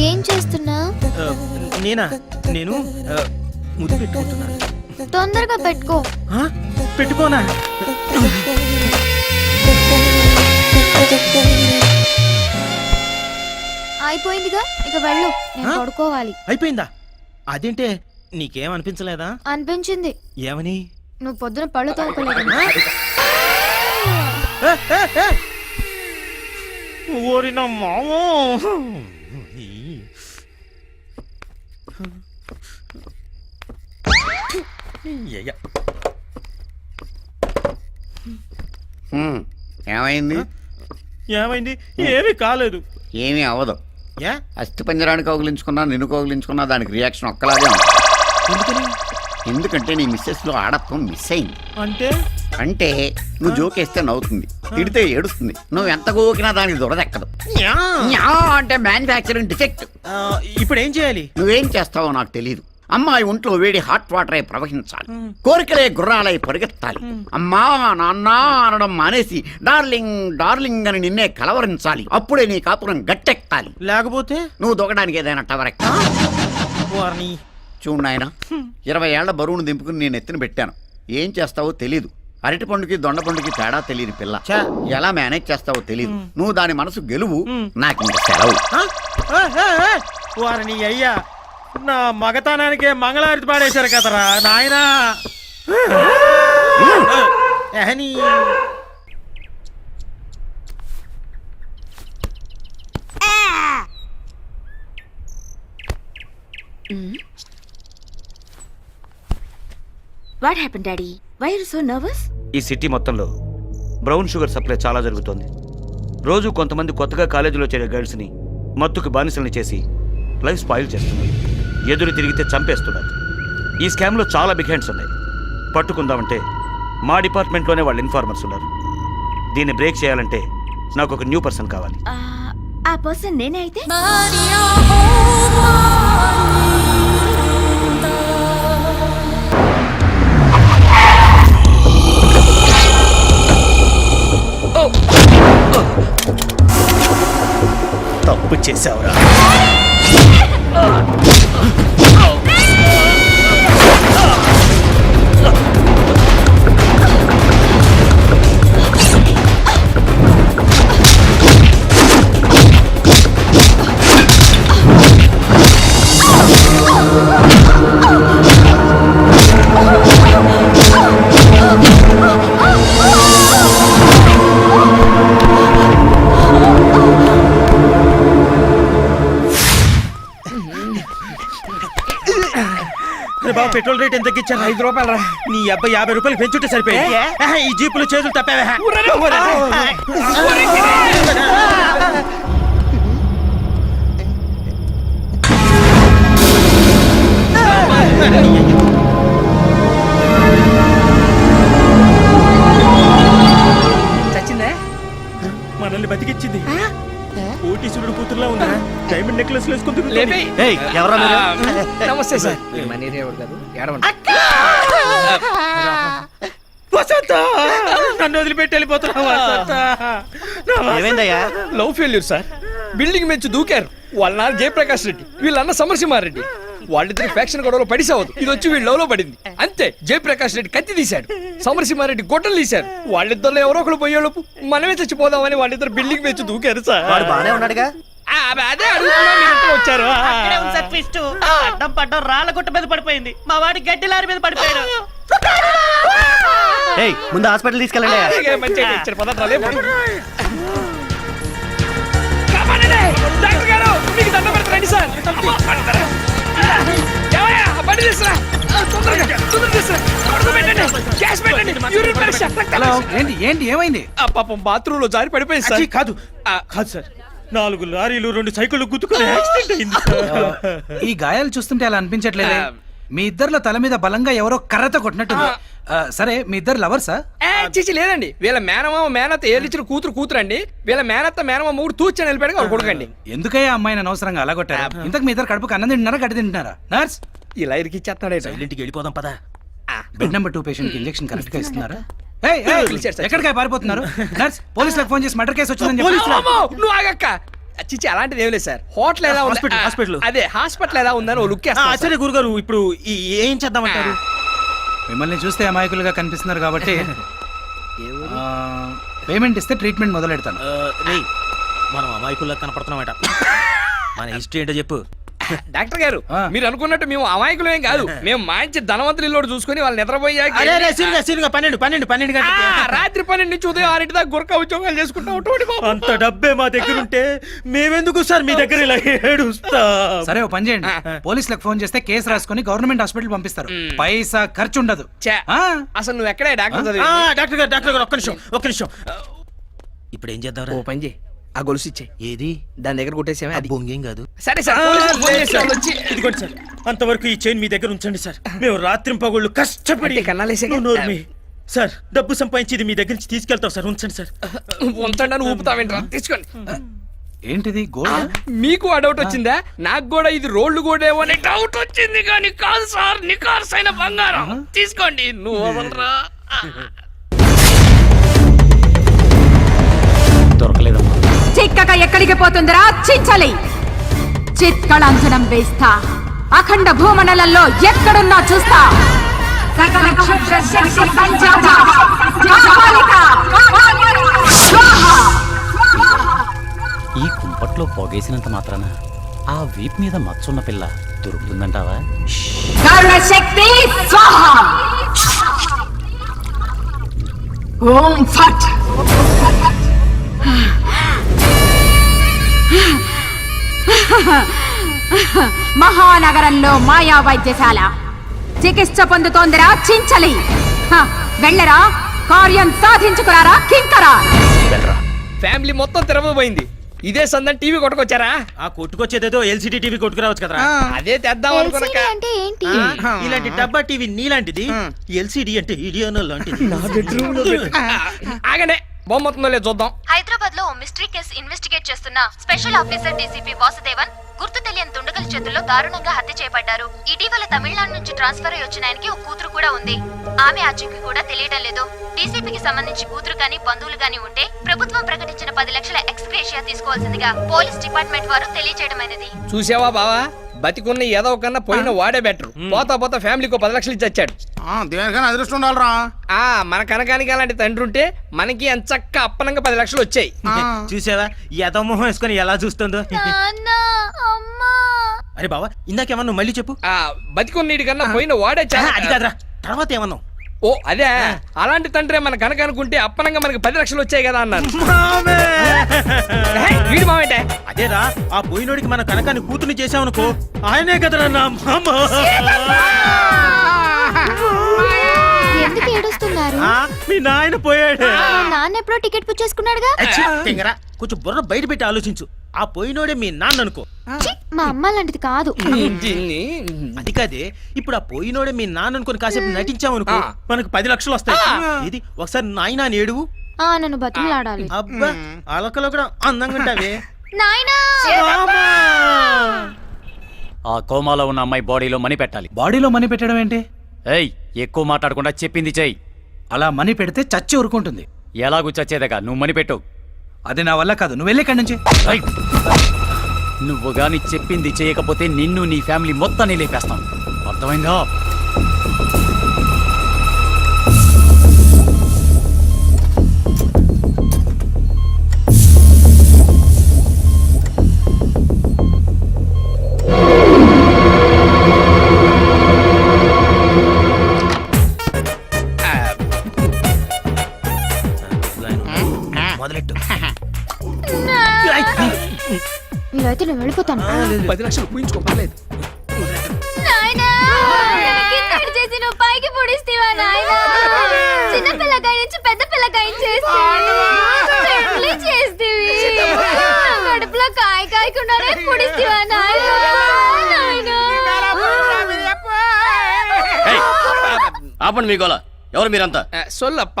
ఏం చేస్తున్నా? నేనా? నేను ముద్దు పెట్టుకుంటున్నాను. తొందరగా పెట్టుకో? పెట్టుకోనా? అయిపోయిందిగా? ఇక వెళ్ళు. నేను? పడుకోవాలి. అయిపోయిందా? అదేంటే నీకేం అనిపించలేదా? అనిపించింది. ఏమని? నువ్వు పొద్దున పళ్ళు తోముకోలేదు ఏ, ఏ, ఏ! ఓరి నా మామో. ఏమైంది? ఏమైంది? ఏమీ కాలేదు. ఏమీ అవ్వదు. ఏ? అస్థి పంజరాన్ని కౌగిలించుకున్నా నిన్ను కౌగిలించుకున్నా దానికి రియాక్షన్ ఒక్కలాగే ఉంది. ఎందుకని? ఎందుకంటే నీ మిస్సెస్లో ఆడత్వం మిస్ అయింది. అంటే? అంటే నువ్వు జోకేస్తే నవ్వుతుంది. తిడితే ఏడుస్తుంది. నువ్వు ఎంత గోకినా దానికి దురదెక్కదు. న్యా? అంటే మ్యానుఫ్యాక్చరింగ్ డిఫెక్ట్ ఇప్పుడు ఏం చేయాలి? నువ్వేం చేస్తావో నాకు తెలియదు అమ్మాయి ఒంట్లో వేడి హాట్ వాటర్ అయి ప్రవహించాలి. కోరికలే గుర్రాలై పరిగెత్తాలి. అమ్మా నాన్న అనడం మానేసి డార్లింగ్ డార్లింగ్ అని నిన్నే కలవరించాలి. అప్పుడే నీ కాపురం గట్టెక్కాలి. లేకపోతే? నువ్వు దొక్కడానికి ఏదైనా టవర్ ఎక్కా వారిని చూడు నాయన ఇరవై ఏళ్ళ బరువును దింపుకుని నేను ఎత్తున పెట్టాను. ఏం చేస్తావో తెలీదు. అరటి పండుకి దొండ పండుకి తేడా తెలియని పిల్ల. ఎలా మేనేజ్ చేస్తావో తెలీదు. నువ్వు దాని మనసు గెలువు నాకు ఇంక సెలవు! వారిని అయ్యా. నా మగతనానికే మంగళారతి పాడేశారు కదరా నాయనా. ఎహని. What happen daddy why are so nervous ఈ సిటీ మొత్తంలో బ్రౌన్ షుగర్ సప్లై చాలా జరుగుతోంది. రోజు కొంతమంది కొత్తగా కాలేజీలో చేరే గర్ల్స్ని మత్తుకు బానిసల్ని చేసి లైఫ్ స్పాయిల్ చేస్తున్నారు. ఎదురు తిరిగితే చంపేస్తున్నారు. ఈ స్కామ్లో చాలా బిగ్ హ్యాండ్స్ ఉన్నాయి. పట్టుకుందామంటే మా డిపార్ట్మెంట్లోనే వాళ్ళు ఇన్ఫార్మర్స్ ఉన్నారు. దీన్ని బ్రేక్ చేయాలంటే నాకు ఒక న్యూ పర్సన్ కావాలి. ఆ పర్సన్ నేనే అయితే? తప్పు చేశావురా. పెట్రోల్ రేట్ ఎంత తగ్గించాను ఐదు రూపాయలు నీ అబ్బాయి యాభై రూపాయలు పెంచుంటే సరిపోయింది. ఆహా, ఈ జీపులు చేతులు తప్పావా? చచ్చిందే? మనల్ని బతికిచ్చింది. కోటీశ్వరుడు కూతురులా ఉందా. డైమండ్ నెక్లెస్ వేసుకుంటుంది లేపి ఎవరా నమస్తే సార్. మన వసంత నన్ను వదిలిపెట్టి వెళ్ళిపోతున్నావా ఏమైందయ్యా? Love failure sir. బిల్డింగ్ మెచ్చి దూకారు. వాళ్ళ నాన్న జయప్రకాష్ రెడ్డి వీళ్ళన్న సమరసింహారెడ్డి వాళ్ళిద్దరి ఫ్యాక్షన్ గొడవలో పడిసావదు ఇది వచ్చి వీళ్ళ లవ్లో పడింది. అంతే జయప్రకాష్ రెడ్డి కత్తి తీశాడు. సమరసింహారెడ్డి గొడ్డలు తీశారు. వాళ్ళిద్దరిలో ఎవరో ఒకరు పోయేలోపు మనమే చచ్చిపోదామని వాళ్ళిద్దరు బిల్డింగ్ మెచ్చి దూకారు సార్. బానే ఉన్నాడుగా. అదే అడుగుతున్నా మీరంతా వచ్చారు? అక్కడే ఉంది సార్ ట్విస్ట్ అడ్డం పడ్డం రాళ్ళ గుట్ట మీద పడిపోయింది. మా వాడి గడ్డి లారీ మీద పడిపోయాడు. ఏయ్ ముందు హాస్పిటల్ తీసుకెళ్ళండి. మంచిగా ఇచ్చారు పదార్థాలు! డాక్టర్ గారు మీకు దండం పెడతారండి సార్. బండి. ఏంటి ఏంటి ఏమైంది? పాపం బాత్రూమ్లో జారి పడిపోయింది సార్. అచ్చి, కాదు. ఆ, కాదు సార్. నాలుగు లారీలు రెండు సైకిళ్ళు గుద్దుకుని యాక్సిడెంట్ అయింది. సార్. ఈ గాయాలు చూస్తుంటే అలా అనిపించట్లేదే? మీ ఇద్దరిలో తల మీద బలంగా ఎవరో కర్రతో కొట్టినట్టుంది. ఆ, సరే మీ ఇద్దరు లవర్సా ఏ, చిచి లేదండి. వీళ్ళ మేనమామ మేనత్త ఏలిచ్చిన కూతురు కూతురు అండి వీళ్ళ మేనత్త మేనమామ మూడు తూచని వెళ్ళిపోయాడు వాళ్ళు కొడుకండి. ఎందుకయ్యా అమ్మాయిని అనవసరంగా అలా కొట్టారు? ఇంతకు మీ ఇద్దరు కడుపుకి అన్నం తింటున్నారా గడ్డి తింటున్నారా? నర్స్? ఇలా ఇరికి ఇచ్చేస్తాడే ఇంటికి వెళ్ళిపోదాం పదా. బెడ్ నెంబర్ టూ పేషెంట్కి ఇంజెక్షన్ కరెక్ట్గా ఇస్తున్నారా? ఎక్కడికి పారిపోతున్నారు? నర్స్ పోలీసులకు ఫోన్ చేసి మర్డర్ కేసు వచ్చిందని నువ్వు ఆగక్క. చిచ్చి అలాంటిది ఏం లేదు సార్. హోటల్ ఎలా హాస్పిటల్, హాస్పిటల్. అదే హాస్పిటల్ ఎలా ఉందని లుక్ ఆ, సరే. గురుగారు ఇప్పుడు ఏం చేద్దామంటారు? మిమ్మల్ని చూస్తే అమాయకులుగా కనిపిస్తున్నారు కాబట్టి ఆ, పేమెంట్ ఇస్తే ట్రీట్మెంట్ మొదలు పెడతాను రే మనం అమాయకుల్లా కనపడుతున్నామట. మన హిస్టరీ ఏంటో చెప్పు. డాక్టర్ గారు. మీరు అనుకున్నట్టు మేము అమాయకులమేం కాదు. మేము మంచి ధనవంతులు ఇల్లు చూసుకుని వాళ్ళు నిద్రపోయాక పన్నెండు పన్నెండు పన్నెండు రాత్రి పన్నెండు నుంచి ఉదయం ఆరింటి దాకా గురక ఉద్యోగాలు చేసుకుంటా. అంత డబ్బే మా దగ్గర ఉంటే మేమెందుకు సార్ మీ దగ్గర ఇలా ఏడుస్తా? సరే ఓ పని చేయండి. పోలీసులకు ఫోన్ చేస్తే కేసు రాసుకొని గవర్నమెంట్ హాస్పిటల్ పంపిస్తారు. పైసా ఖర్చు ఉండదు. అసలు నువ్వు ఎక్కడే డాక్టర్ డాక్టర్ గారు డాక్టర్ గారు ఒక్క నిమిషం ఒక్క నిమిషం. ఇప్పుడు ఏం చేద్దాం ఓ పని చేయి. ఆ గొలుసు ఇచ్చే. ఏది? దాని దగ్గర కొట్టేసేమే అది. బొంగేం కాదు. సరే సార్ పోలీసులు ఫోన్ చేసి వాళ్ళు వచ్చి ఇదిగోండి సార్. అంతవరకు ఈ చైన్ మీ దగ్గర ఉంచండి సార్. మేము రాత్రి పగళ్ళు కష్టపడి అంటే కన్నాలేసాక? నువ్వు నోరు మీ. సార్ డబ్బు సంపాదించి ఇది మీ దగ్గర నుంచి తీసుకెళ్తాం సార్. ఉంచండి సార్. ఉంచండి అని ఊపుతావేంట్రా? తీసుకోండి. ఏంటిది? గోల్డ్ మీకు ఆ డౌట్ వచ్చిందా? నాకు కూడా ఇది రోడ్లు కూడా అనే డౌట్ వచ్చింది కానీ కాదు సార్. నికార్స్ అయిన బంగారం తీసుకోండి. నువ్వు వదలరా చిక్కక ఎక్కడికి పోతుందిరా? చించలి! చిత్కళాంజనం వేస్తా. అఖండ భూమండలంలో ఎక్కడున్నా చూస్తా. సకల క్షుద్ర శక్తి సంజాత. జాపాలిక స్వాహ! ఈ కుంపట్లో పొగేసినంత మాత్రాన ఆ వీప్ మీద మచ్చున్న పిల్ల దొరుకుతుందంటావా కరుణ శక్తి స్వాహ! ఓం ఫట్! మహానగరంలో మాయా వైద్యశాల. చికిత్స పొందుతోందిరా చించలి. వెళ్ళరా? కార్యం సాధించుకురారా కింకరా? ఫ్యామిలీ మొత్తం తిరగబోయింది ఇదే సందని టీవీ కొట్టుకొచ్చారా? ఆ కొట్టుకొచ్చేదేదో ఎల్సిడి టీవీ కొట్టుకురావచ్చు కదరా. అదే తెద్దాం అంటే ఏంటి? ఇలాంటి డబ్బా టీవీ నీలాంటిది ఎల్సిడి అంటే ఇడియోనో లాంటిది. ఆగండి బొమ్మ మొత్తం లేదు చూద్దాం. హైదరాబాద్లో మిస్టరీ కేసు ఇన్వెస్టిగేట్ చేస్తున్న స్పెషల్ ఆఫీసర్ డీసీపీ వాసుదేవన్ గుర్తు తెలియని దుండగుల చేతుల్లో దారుణంగా హత్య చేయబడ్డారు ఇటీవల తమిళనాడు నుంచి ట్రాన్స్ఫర్ అయి వచ్చిన ఆయనకి ఒక కూతురు కూడా ఉంది. ఆమె ఆచూకీ కూడా తెలియడం లేదు. డీసీపీకి సంబంధించి కూతురు గాని బంధువులు గాని ఉంటే ప్రభుత్వం ప్రకటించిన పది లక్షల ఎక్స్గ్రేషియా తీసుకోవాల్సిందిగా పోలీస్ డిపార్ట్మెంట్ వారు తెలియజేయడమైనది చూసావా బావా? బతికున్న ఏదో కన్నా పోయిన వాడే బెటర్ పోతా పోతా ఫ్యామిలీకి పది లక్షలు ఇచ్చి వచ్చాడు దేనికైనా అదృష్టం ఉండాలరా. ఆ మన కనకానికి అలాంటి తండ్రి ఉంటే మనకి ఎంచక్క అప్పనంగా పది లక్షలు వచ్చాయి. చూసావా? యథమోహం వేసుకొని ఎలా చూస్తుందో? అమ్మా. అరే బావా ఇందాకేమన్నా మళ్ళీ చెప్పు. ఆ బతికున్నీడి కన్నా పోయిన వాడే చాలా అది కాదురా. తర్వాత ఏమన్నావు? ఓ అదే. అలాంటి తండ్రి మన కనుక అనుకుంటే అప్పనంగా మనకి పది లక్షలు వచ్చాయి కదా అన్నారు. ఏహే, వీడు మామేంటే? అదేరా ఆ పోయినోడికి మన కనకాన్ని కూతుర్ని చేసామనుకో ఆయనే కదరా నా మామ. ఎందుకు ఏడుస్తున్నారు? ఆ, మీ నాయన పోయాడు. నాన్న ఎప్పుడో టికెట్ బుక్ చేసుకున్నాడుగా? తింగరా కొంచెం బుర్ర బయట పెట్టి ఆలోచించు. ఆ పోయినోడే మీ నాన్న అనుకో. ఛీ, మా అమ్మ లాంటిది కాదు. అది కాదే ఇప్పుడు ఆ పోయినోడే మీ నాన్న అనుకుని కాసేపు నటించామనుకో ఆ. మనకు పది లక్షలు వస్తాయి. ఇది ఒకసారి నాయన అని ఏడువు ఆ నన్ను బతిమలాడాలి. అబ్బా అలకలో కూడా అందంగా ఉంటావే. నాయనా! ఆ కోమాలో ఉన్న అమ్మాయి బాడీలో మనీ పెట్టాలి. బాడీలో మనీ పెట్టడం ఏంటి? ఏయ్ ఎక్కువ మాట్లాడకుండా చెప్పింది చెయ్యి అలా మనీ పెడితే చచ్చి ఊరుకుంటుంది. ఎలాగూ చచ్చేదగా? నువ్వు మనీ పెట్టు. అది నా వల్ల కాదు. నువ్వు వెళ్ళి ఇక్కడి నుంచి! నువ్వు గాని చెప్పింది చేయకపోతే నిన్ను నీ ఫ్యామిలీ మొత్తాన్ని లేపేస్తాం. అర్థమైందా? మీరైతే నేను వెళ్ళిపోతాను పది లక్షలు పూయించుకో పర్లేదు. చేసి నువ్వు పైకి పొడిస్తేవా నాయనా? చిన్న పిల్లకాయ నుంచి పెద్ద పిల్లకాయ చేస్తేవి. చేస్తేవి కడుపులో కాయ కాయకుండానే పొడిస్తేవా నాయనా? ఆపండి మీ గోల. ఎవరు మీరంతా? సొల్లప్ప.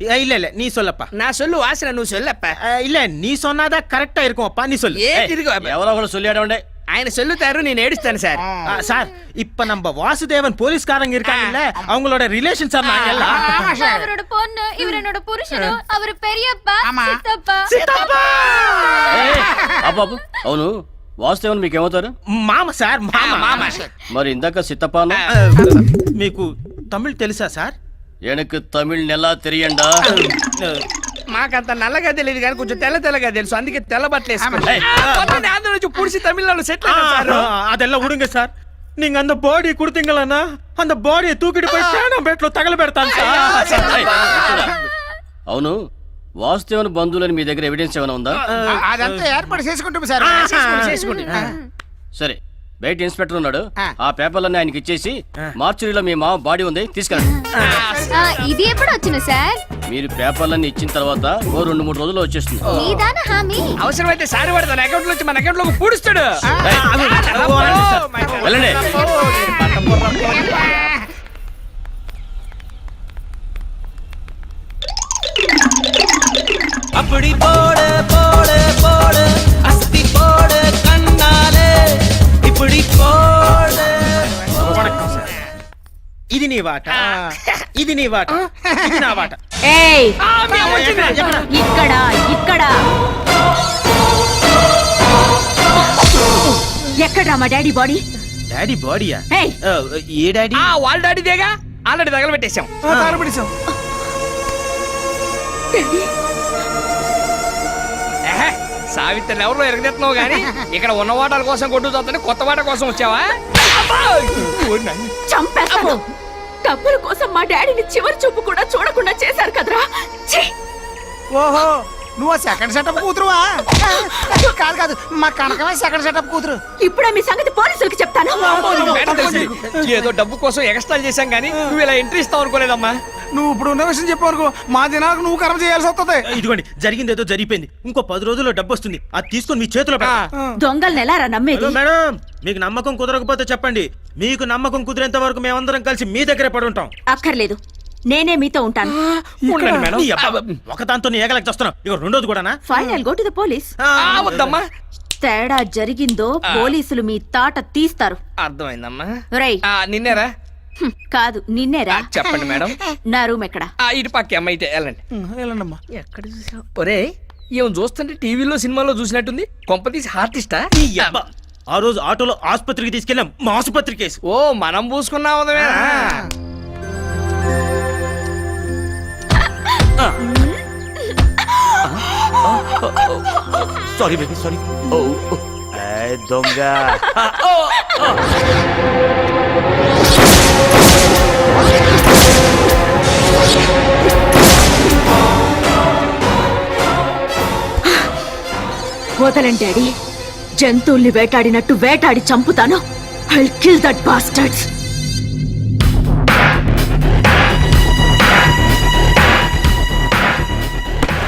இல்ல இல்ல நீ சொல்லப்பா. நான் சொல்லு வாசன நீ சொல்லப்பா. இல்ல நீ சொன்னாதான் கரெக்டா இருக்கும்ப்பா நீ சொல்லு. ஏ இருக்கு எவ்வளவு ஆயன ఆయన సొల్లుతారు నేను ఏడుస్తాను సార్ சார். இப்ப நம்ம வாசுதேவன் போலீஸ்காரங்க இருக்காங்கல்ல அவங்களோட ரிலேஷன் சார் நாங்க எல்லாம் அவரோட பொண்ணு இவர் என்னோட புருஷனும் அவரு பெரியப்பா சித்தப்பா. சித்தப்பா! అబ్బాబు అవును వాసుదేవన్ మీకు ఏమవుతారు మామ மாமா మామ మామ మరి ఇందాక సిత్తప్పా మీకు తమిళ్ తెలుసా సార్ ఎనకు తమిళ్ నెల తెలియండా మాకంత నల్లగా తెలియదు కానీ కొంచెం తెల్ల తెల్లగా తెలుసు అందుకే తెల్ల బట్టలు వేసుకుంటా. ఆ, మొన్న ఆంధ్ర నుంచి పుడిసి తమిళనాడు సెటిల్ ஆ, அதெல்லாம் விடுங்க சார் நீங்க அந்த பாடி கொடுத்தீங்களா அந்த பாடியை தூக்கிட்டு போய் சேனம் பேட்ல தகல పెడతాను సార్ అవును వాస్తవం బంధువులని మీ దగ్గర ఎవిడెన్స్ ఏమైనా ఉందా అదంతా ఏర్పాటు చేసుకుంటాం సార్ చేసుకోండి సరే బయట ఇన్స్పెక్టర్ ఉన్నాడు ఆ పేపర్లన్నీ ఆయనకి ఇచ్చేసి మార్చురీలో మీ మామ బాడీ ఉంది తీసుకెళ్ళండి ఇది ఎప్పుడు వచ్చిన సార్ మీరు పేపర్లన్నీ ఇచ్చిన తర్వాత ఓ రెండు మూడు రోజుల్లో వచ్చేస్తుంది హామీ అవసరమైతే సారి పడతాను అకౌంట్ నుంచి మన అకౌంట్లోకి పూడుస్తాడు వెళ్ళండి ఇది నీ వాట. ఇది నీ వాట. ఇది నా వాట. ఏయ్! ఇక్కడ ఇక్కడ. ఎక్కడ్రా మా డాడీ బాడీ? డాడీ బాడీయా? ఏయ్! ఆ, ఏ డాడీ? ఆ వాళ్ళ డాడీదేగా ఆల్రెడీ తగలబెట్టేశాం. తగలబెట్టేశాం. ఏహే, సావిత్రిని ఎవరిలో ఎరగదెత్తున్నావు గానీ? ఇక్కడ ఉన్న వాటాల కోసం కొట్టు చూస్తాను కొత్త వాట కోసం వచ్చావా. చంపేస్తాను. డబ్బుల కోసం మా డాడీని చివరి చూపు కూడా చూడకుండా చేశారు కదరా! ఓహో! నువ్వు సెకండ్ సెటప్ కూతురువా? కాదు కాదు మా కనకమే సెకండ్ సెటప్ కూతురు. ఇప్పుడే మీ సంగతి పోలీసులకు చెప్తాను. ఏదో డబ్బు కోసం ఎక్స్ట్రా చేశాం గానీ నువ్వు ఇలా ఎంట్రీ ఇస్తావు అనుకోలేదమ్మా. నువ్వు ఇప్పుడు ఉన్న విషయం చెప్పు మా దినాలకు నువ్వు కర్మ చేయాల్సి వస్తుంది ఇదిగోండి జరిగింది ఏదో జరిగిపోయింది. ఇంకో పది రోజుల్లో డబ్బు వస్తుంది. అది తీసుకొని మీ చేతిలో. దొంగల్ని ఎలా నమ్మేది? మేడం మీకు నమ్మకం కుదరకపోతే చెప్పండి. మీకు నమ్మకం కుదిరేంత వరకు మేమందరం కలిసి మీ దగ్గరే పడి ఉంటాం అక్కర్లేదు. నేనే మీతో ఉంటాను. ఉండండి మేడం. నీ అబ్బా, ఒక ఏగలకి ఇక రెండోది కూడానా? Final go to the police. ఆ, వద్దమ్మా. తేడా జరిగిందో పోలీసులు మీ తాట తీస్తారు. అర్థమైందమ్మా. రై ఆ, నిన్నేరా? కాదు నిన్నేరా? ఆ, చెప్పండి మేడం. నా రూమ్ ఎక్కడ? ఆ, ఇటు పక్క అమ్మ అయితే వెళ్ళండి. వెళ్ళండమ్మా. ఎక్కడ చూసావు? ఒరే ఏం చూస్తుంటే టీవీలో సినిమాలో చూసినట్టుంది. కొంపతీసి ఆర్టిస్టా నీ అబ్బా. ఆ రోజు ఆటోలో ఆసుపత్రికి తీసుకెళ్ళాం. మా ఆసుపత్రి కేసు. ఓ మనం పూసుకున్నాం సారీ బేబీ సారీ దొంగ. వదలండి డాడీ. జంతువుల్ని వేటాడినట్టు వేటాడి చంపుతాను. ఐ కిల్ దట్ బాస్టర్డ్స్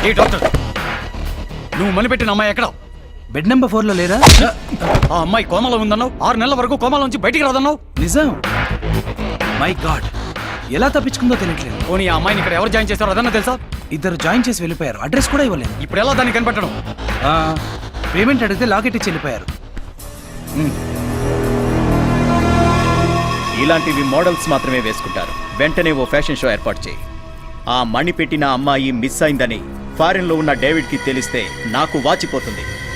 ఏ డాక్టర్? నువ్వు మనిపెట్టిన అమ్మాయి ఎక్కడ? బెడ్ నెంబర్ ఫోర్లో లేదా ఆ అమ్మాయి కోమలో ఉందన్నావు. ఆరు నెలల వరకు కోమలో నుంచి బయటికి రాదన్నావు. నిజం. My God. ఎలా తప్పించుకుందో తెలియట్లేదు. పోనీ ఆ అమ్మాయిని ఇక్కడ ఎవరు జాయిన్ చేస్తారో అదన్నా తెలుసా? ఇద్దరు జాయిన్ చేసి వెళ్ళిపోయారు. అడ్రస్ కూడా ఇవ్వలేదు. ఇప్పుడు ఎలా దాన్ని కనిపెట్టడం? పేమెంట్ అడిగితే లాకెట్ ఇచ్చి వెళ్ళిపోయారు. ఇలాంటివి మోడల్స్ మాత్రమే వేసుకుంటారు. వెంటనే ఓ ఫ్యాషన్ షో ఏర్పాటు చేయి. ఆ మణి పెట్టిన అమ్మాయి మిస్ అయిందని ఫారిన్లో ఉన్న డేవిడ్కి తెలిస్తే నాకు వాచిపోతుంది.